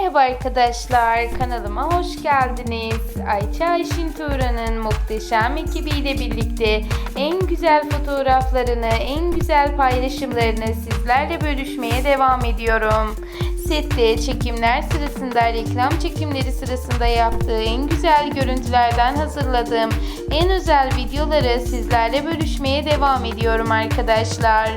Merhaba arkadaşlar, kanalıma hoş geldiniz. Ayça Ayşin Turan'ın muhteşem ekibiyle birlikte en güzel fotoğraflarını, en güzel paylaşımlarını sizlerle bölüşmeye devam ediyorum. Sette çekimler sırasında, reklam çekimleri sırasında yaptığı en güzel görüntülerden hazırladığım en özel videoları sizlerle bölüşmeye devam ediyorum arkadaşlar.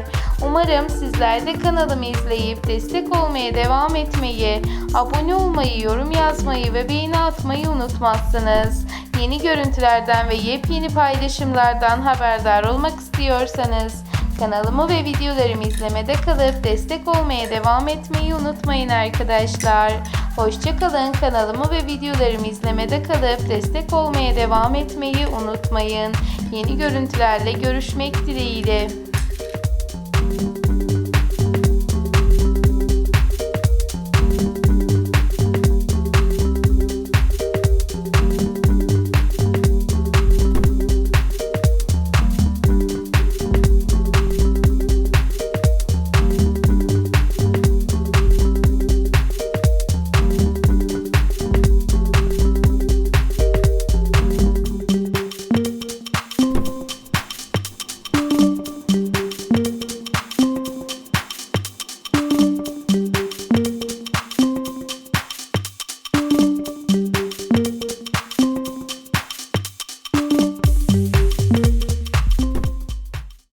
Umarım sizler de kanalımı izleyip destek olmaya devam etmeyi, abone olmayı, yorum yazmayı ve beğeni atmayı unutmazsınız. Yeni görüntülerden ve yepyeni paylaşımlardan haberdar olmak istiyorsanız kanalımı ve videolarımı izlemede kalıp destek olmaya devam etmeyi unutmayın arkadaşlar. Hoşçakalın kanalımı ve videolarımı izlemede kalıp destek olmaya devam etmeyi unutmayın. Yeni görüntülerle görüşmek dileğiyle.